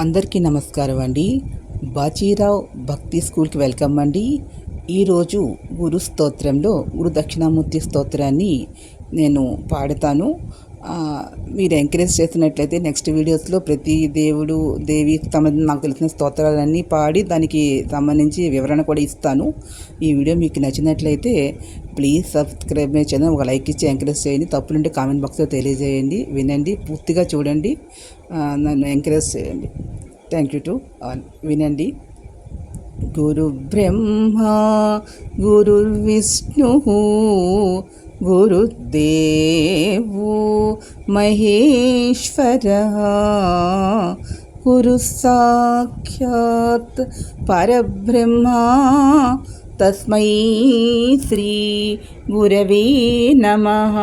అందరికీ నమస్కారం అండి. బాచీరావు భక్తి స్కూల్కి వెల్కమ్ అండి. ఈరోజు గురు స్తోత్రంలో గురు దక్షిణామూర్తి స్తోత్రాన్ని నేను పాడతాను. మీరు ఎంకరేజ్ చేసినట్లయితే నెక్స్ట్ వీడియోస్లో ప్రతి దేవుడు దేవి సంబంధించిన నాకు తెలిసిన స్తోత్రాలన్నీ పాడి దానికి సంబంధించి వివరణ కూడా ఇస్తాను. ఈ వీడియో మీకు నచ్చినట్లయితే ప్లీజ్ సబ్స్క్రైబ్ మై ఛానల్ ఒక లైక్ ఇచ్చి ఎంకరేజ్ చేయండి. తప్పులుంటే కామెంట్ బాక్స్లో తెలియజేయండి. వినండి పూర్తిగా చూడండి. నన్ను ఎంకరేజ్ చేయండి. థ్యాంక్ యూ టు వినండి. గురు బ్రహ్మ गुरुदेवो महेश्वरः गुरुस्साक्ष्यात् परब्रह्मा तस्मै श्रीगुरवे नमः।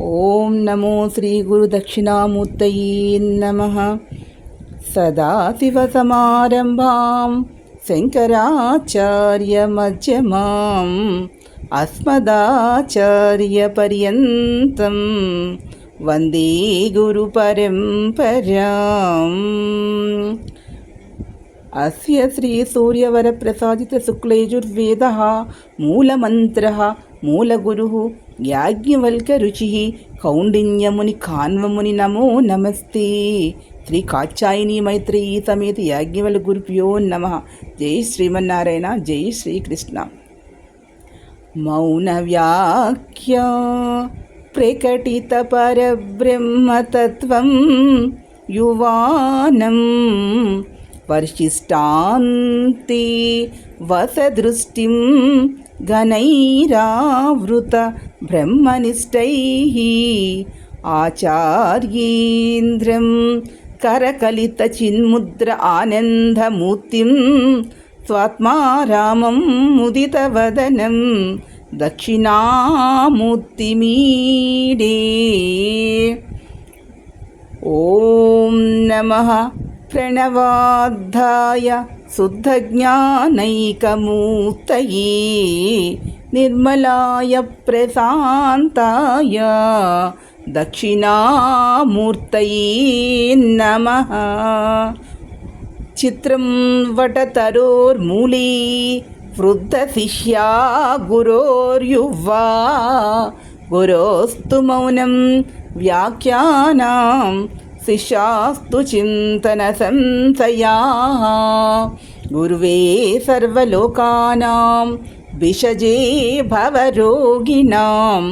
ॐ नमो श्रीगुरुदक्षिणामूर्तये नमः। सदाशिवसमारम्भाम् గురు దక్షిణామూర్తయే నమ సదాశివసమారంభాం శంకరాచార్యమధ్యమాం అస్మదాచార్యపర్యంతం వందే గురు పరంపరాం. అస్య శ్రీ సూర్యవరప్రసాదిత శుక్లయజుర్వేద మూలమంత్ర మూలగురు యాజ్ఞవల్కరుచి కౌండిన్యముని కాన్వముని నమో నమస్తే. శ్రీ కాచాయిని మైత్రి ఈతమేతి యాజ్ఞవల గురుభ్యో నమ. జై శ్రీమన్నారాయణ జై శ్రీకృష్ణ. మౌన వ్యాఖ్య ప్రకటిత పరబ్రహ్మతత్వం యువానం వర్షిష్టాంతి వసదృష్టిం గణైరావృత బ్రహ్మనిష్టై ఆచార్యేంద్రం करकलितचिन्मुद्र आनन्दमूर्तिं स्वात्मा रामं मुदितवदनं दक्षिणामूर्तिमीडे। ॐ नमः प्रणवाद्धाय शुद्धज्ञानैकमूर्तये निर्मलाय प्रशान्ताय दक्षिणामूर्तये नमः। चित्रं वटतरोर्मूले वृद्धशिष्या गुरोर्युवा गुरोस्तु मौनं व्याख्यानां शिष्यास्तु चिन्तनसंशयाः। गुर्वे सर्वलोकानां विषजे भवरोगिणां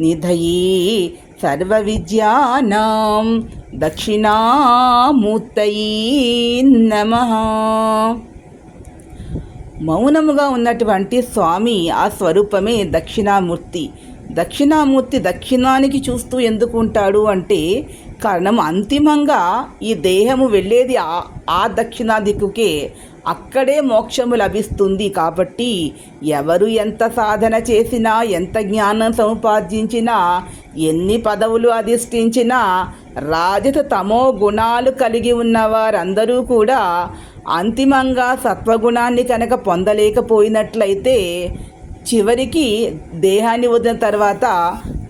निधये సర్వవిద్యానాం దక్షిణామూర్తయి నమ. మౌనముగా ఉన్నటువంటి స్వామి ఆ స్వరూపమే దక్షిణామూర్తి. దక్షిణామూర్తి దక్షిణానికి చూస్తూ ఎందుకు ఉంటాడు అంటే కారణం అంతిమంగా ఈ దేహము వెళ్ళేది ఆ దక్షిణా దిక్కుకే అక్కడే మోక్షము లభిస్తుంది కాబట్టి ఎవరు ఎంత సాధన చేసినా ఎంత జ్ఞానం సముపార్జించినా ఎన్ని పదవులు అధిష్ఠించినా రాజత తమో గుణాలు కలిగి ఉన్న వారందరూ కూడా అంతిమంగా సత్వగుణాన్ని కనుక పొందలేకపోయినట్లయితే చివరికి దేహాన్ని వదిలిన తర్వాత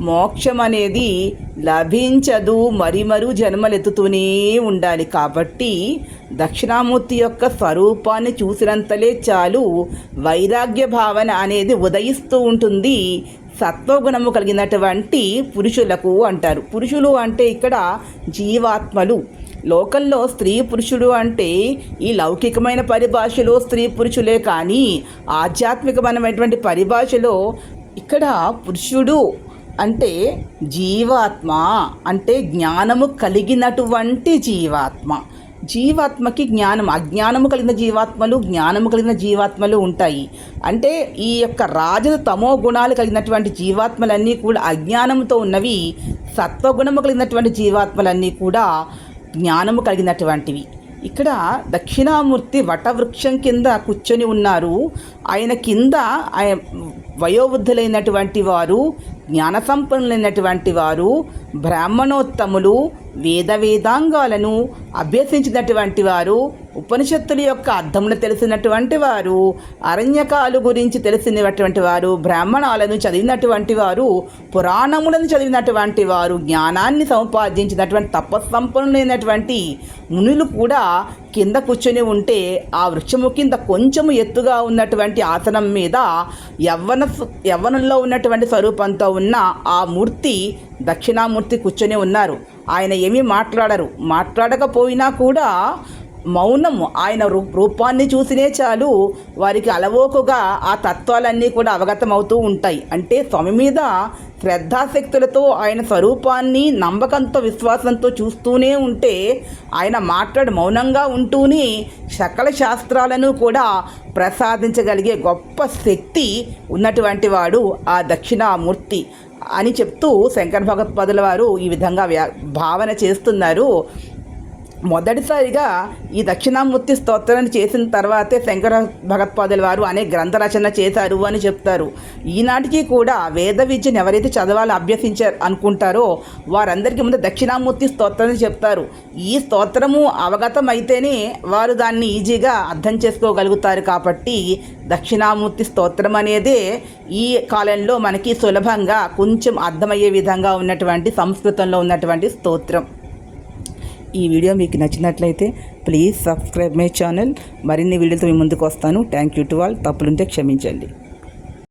మోక్షం అనేది లభించదు మరిమరు జన్మలెత్తుతూనే ఉండాలి. కాబట్టి దక్షిణామూర్తి యొక్క స్వరూపాన్ని చూసినంతలే చాలు వైరాగ్య భావన అనేది ఉదయిస్తూ ఉంటుంది. సత్వగుణము కలిగినటువంటి పురుషులకు అంటారు. పురుషులు అంటే ఇక్కడ జీవాత్మలు. లోకంలో స్త్రీ పురుషుడు అంటే ఈ లౌకికమైన పరిభాషలో స్త్రీ పురుషులే కానీ ఆధ్యాత్మికమైనటువంటి పరిభాషలో ఇక్కడ పురుషుడు అంటే జీవాత్మ అంటే జ్ఞానము కలిగినటువంటి జీవాత్మ. జీవాత్మకి జ్ఞానం అజ్ఞానము కలిగిన జీవాత్మలు జ్ఞానము కలిగిన జీవాత్మలు ఉంటాయి. అంటే ఈ యొక్క రాజ తమో గుణాలు కలిగినటువంటి జీవాత్మలన్నీ కూడా అజ్ఞానంతో ఉన్నవి. సత్వగుణము కలిగినటువంటి జీవాత్మలన్నీ కూడా జ్ఞానము కలిగినటువంటివి. ఇక్కడ దక్షిణామూర్తి వటవృక్షం కింద కూర్చొని ఉన్నారు. ఆయన కింద ఆయన వయోవృద్ధులైనటువంటి వారు జ్ఞాన సంపన్నులైనటువంటి వారు బ్రాహ్మణోత్తములు వేద వేదాంగాలను అభ్యసించినటువంటి వారు ఉపనిషత్తుల యొక్క అర్థమును తెలిసినటువంటి వారు అరణ్యకాలు గురించి తెలిసినటువంటి వారు బ్రాహ్మణాలను చదివినటువంటి వారు పురాణములను చదివినటువంటి వారు జ్ఞానాన్ని సముపార్జించినటువంటి తపస్సంపన్నులైనటువంటి మునులు కూడా కింద కూర్చొని ఉంటే ఆ వృక్షము కింద కొంచెము ఎత్తుగా ఉన్నటువంటి ఆసనం మీద యవ్వన యవ్వనంలో ఉన్నటువంటి స్వరూపంతో ఉన్న ఆ మూర్తి దక్షిణామూర్తి కూర్చొని ఉన్నారు. ఆయన ఏమీ మాట్లాడరు. మాట్లాడకపోయినా కూడా మౌనం ఆయన రూ- రూపాన్ని చూసినే చాలు. వారికి అలవోకుగా ఆ తత్వాలన్నీ కూడా అవగతమవుతూ ఉంటాయి. అంటే స్వామి మీద శ్రద్ధాశక్తులతో ఆయన స్వరూపాన్ని నమ్మకంతో విశ్వాసంతో చూస్తూనే ఉంటే ఆయన మాట్లాడు మౌనంగా ఉంటూనే సకల శాస్త్రాలను కూడా ప్రసాదించగలిగే గొప్ప శక్తి ఉన్నటువంటి వాడు ఆ దక్షిణామూర్తి అని చెప్తూ శంకర భగవత్పాదుల వారు ఈ విధంగా వ్యా భావన చేస్తున్నారు. మొదటిసారిగా ఈ దక్షిణామూర్తి స్తోత్రాన్ని చేసిన తర్వాతే శంకర భగత్పాదుల వారు అనేక గ్రంథ రచన చేశారు అని చెప్తారు. ఈనాటికి కూడా వేద విద్యను ఎవరైతే చదవాలో అభ్యసించారు అనుకుంటారో వారందరికీ ముందు దక్షిణామూర్తి స్తోత్రాన్ని చెప్తారు. ఈ స్తోత్రము అవగతం అయితేనే వారు దాన్ని ఈజీగా అర్థం చేసుకోగలుగుతారు కాబట్టి దక్షిణామూర్తి స్తోత్రం అనేదే ఈ కాలంలో మనకి సులభంగా కొంచెం అర్థమయ్యే విధంగా ఉన్నటువంటి సంస్కృతంలో ఉన్నటువంటి స్తోత్రం. ఈ వీడియో మీకు నచ్చినట్లయితే ప్లీజ్ సబ్స్క్రైబ్ మై ఛానల్. మరిన్ని వీడియోతో మీ ముందుకు వస్తాను. థ్యాంక్ యూ టు ఆల్ తప్పులుంటే క్షమించండి.